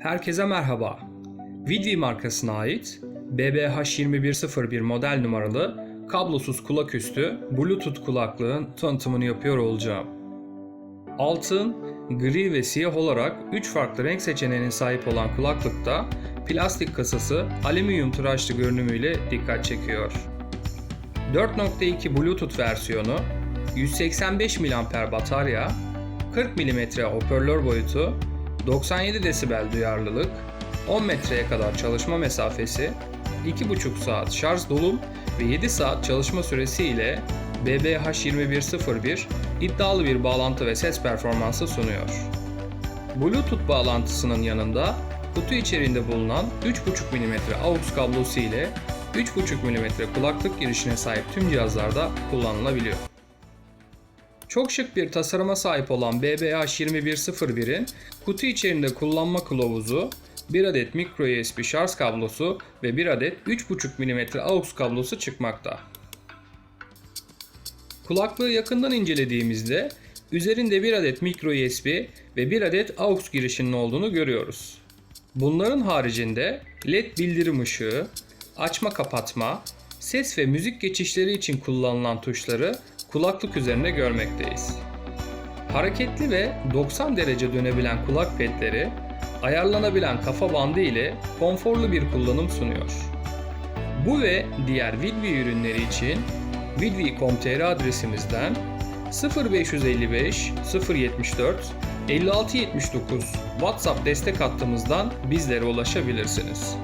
Herkese merhaba. Vidvi markasına ait BBH2101 model numaralı kablosuz kulaküstü Bluetooth kulaklığın tanıtımını yapıyor olacağım. Altın, gri ve siyah olarak 3 farklı renk seçeneğine sahip olan kulaklıkta plastik kasası alüminyum tıraşlı görünümüyle dikkat çekiyor. 4.2 Bluetooth versiyonu, 185 mAh batarya, 40 mm hoparlör boyutu, 97 desibel duyarlılık, 10 metreye kadar çalışma mesafesi, 2,5 saat şarj dolum ve 7 saat çalışma süresi ile BBH2101 iddialı bir bağlantı ve ses performansı sunuyor. Bluetooth bağlantısının yanında kutu içerisinde bulunan 3,5 mm AUX kablosu ile 3,5 mm kulaklık girişine sahip tüm cihazlarda kullanılabiliyor. Çok şık bir tasarıma sahip olan BBH2101'in kutu içerisinde kullanma kılavuzu, 1 adet micro USB şarj kablosu ve 1 adet 3,5 mm AUX kablosu çıkmakta. Kulaklığı yakından incelediğimizde üzerinde 1 adet micro USB ve 1 adet AUX girişinin olduğunu görüyoruz. Bunların haricinde LED bildirim ışığı, açma kapatma, ses ve müzik geçişleri için kullanılan tuşları kulaklık üzerinde görmekteyiz. Hareketli ve 90 derece dönebilen kulak pedleri ayarlanabilen kafa bandı ile konforlu bir kullanım sunuyor. Bu ve diğer Vidvi ürünleri için vidvi.com.tr adresimizden 0555 074 5679 WhatsApp destek hattımızdan bizlere ulaşabilirsiniz.